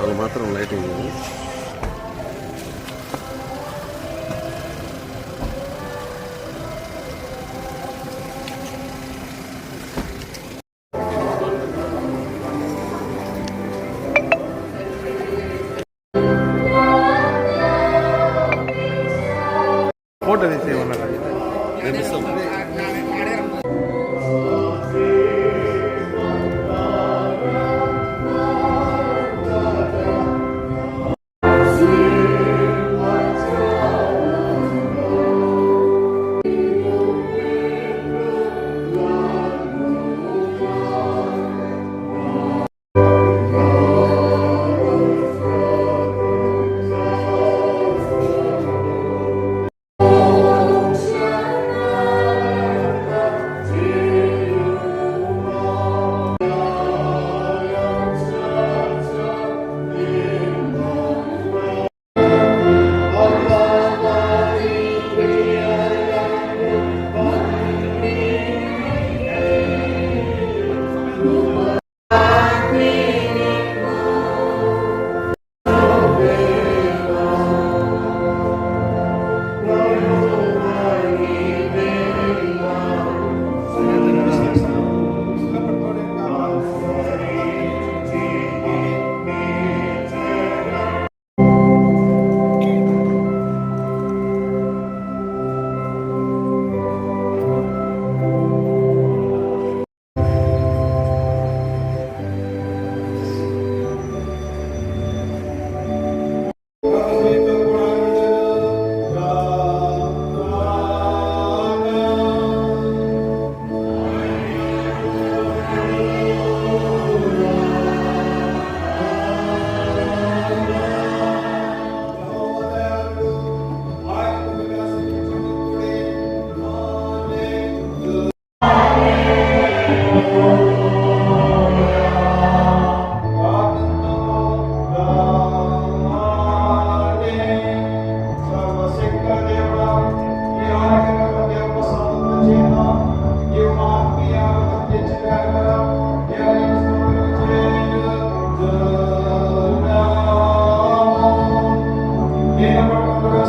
அது மாத்திரம் லைட்டிங் போட்டதை செய்வாங்க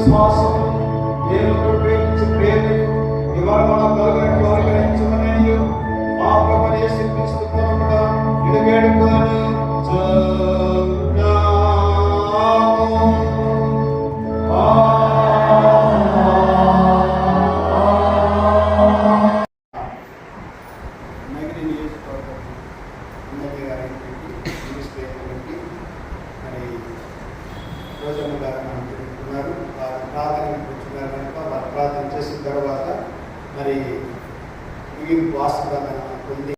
విశ్వాసం శ్వాసం దేవుడు ప్రేమించి ప్రేమ ఇవాళ మనం కలుగునట్లు అనుగ్రహించమని మా ప్రభుని యేసు ఇది వేడుకొని మరి రోజమ్మ గారు మనం తెలుపుతున్నారు ప్రార్థన కూర్చున్నారు కనుక వారు ప్రార్థన చేసిన తర్వాత మరి ముగింపు ఆశీర్వాదాన్ని పొంది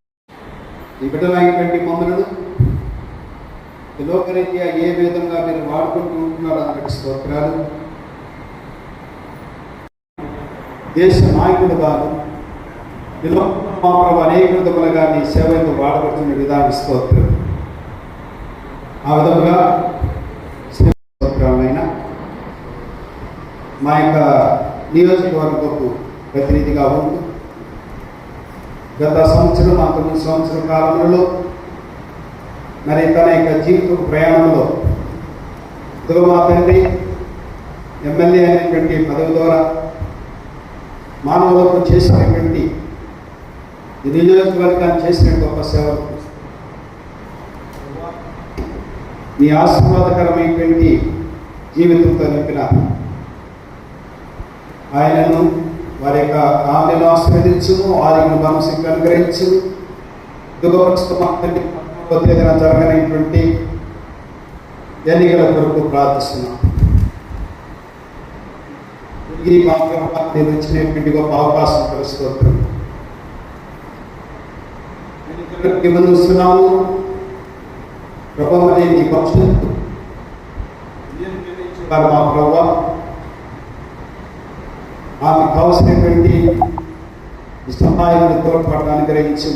ఈ బిడ్డలైనటువంటి మమ్మలను ఈ లోకరీత్యా ఏ విధంగా మీరు వాడుకుంటూ ఉంటున్నారో అన్నటి స్తోత్రాలు. దేశ నాయకుడు కాదు ఇలా మా ప్రభు అనేక విధములుగా నీ సేవకు వాడబడుతున్న విధానం స్తోత్రం. ఆ విధముగా మా యొక్క నియోజకవర్గపు ప్రతినిధిగా ఉంటూ గత సంవత్సరం అంతకుముందు సంవత్సరం కాలంలో మరి తన యొక్క జీవిత ప్రయాణంలో ఇదిగో మా తండ్రి ఎమ్మెల్యే అనేటువంటి పదవి ద్వారా మానవులకు చేసినటువంటి నియోజకవర్గాన్ని చేసిన గొప్ప సేవలకు మీ ఆశీర్వాదకరమైనటువంటి జీవితంతో నింపిన ఆయనను వారి యొక్క ఆమెను ఆస్వాదించును ఆరోగ్య మనసుకు అనుగ్రహించు దుఃఖపరుస్తున్న జరగనటువంటి ఎన్నికల కొరకు ప్రార్థిస్తున్నాం. ఈ నేను వచ్చినటువంటి గొప్ప అవకాశం తెలుసుకోవడం ఇవ్వనుస్తున్నాము ప్రభావం అనేది భవిష్యత్తు మా ప్రభావ? ఆమెకు కావలసినటువంటి సహాయాన్ని తోడ్పడడానికి గ్రహించు.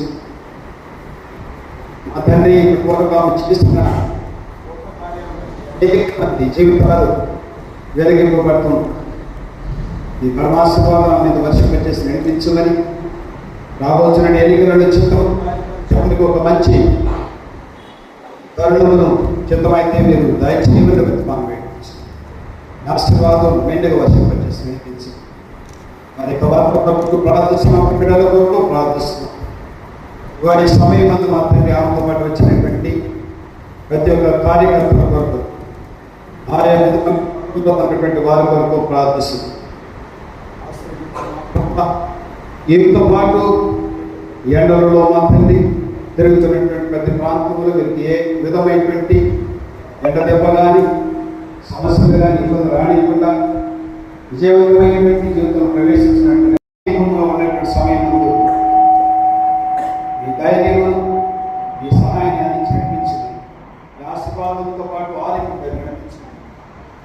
మా తండ్రి కోరగా చేస్తున్న జీవితాలు వెలిగింపబడుతుంది. ఈ పరమాశీర్వాదం మీద వర్షం పెట్టేసి నడిపించమని రాబోతున్న ఎన్నికలను చిత్తం చెప్పడానికి ఒక మంచి తరుణమును చిత్తమైతే మీరు దయచేయమని మనం వేయించి ఆశీర్వాదం మెండుగా వర్షం మరి యొక్క ప్రభుత్వం ప్రార్థిస్తున్నాం బిడ్డల కొరకు ప్రార్థిస్తున్నాం. వారి సమయం అందు మాత్రమే తండ్రి ఆమెతో పాటు వచ్చినటువంటి ప్రతి ఒక్క కార్యకర్తల కొరకు ఆయా ఉన్నటువంటి వారి కొరకు ప్రార్థిస్తున్నాం. వీరితో పాటు ఎండలలో మాత్రండి తిరుగుతున్నటువంటి ప్రతి ప్రాంతంలో వీరికి ఏ విధమైనటువంటి ఎండ దెబ్బ కానీ సమస్యలు కానీ ఇబ్బంది రానివ్వకుండా విజయవంతమైనటువంటి జీవితంలో ప్రవేశ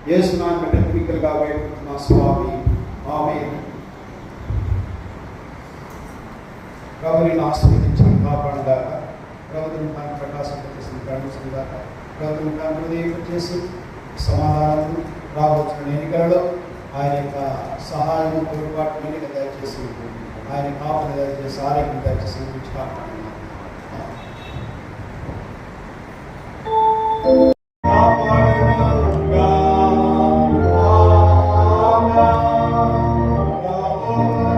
యేసునామ టెక్నికల్గా వేడుకుంటున్నా స్వామి. ఆమె ప్రభుని ఆశీర్వదించి కాపాడదాక ప్రభుత్వం దాన్ని ప్రకాశం చేసిన కరుణించదాక ప్రభుత్వం దాని హృదయం చేసి సమాధానం రాబోతున్న ఎన్నికలలో ఆయన యొక్క సహాయం పొరపాటు ఎన్నిక దయచేసి ఆయన కాపుని దయచేసి ఆరోగ్యం దయచేసి కాపాడుతున్నారు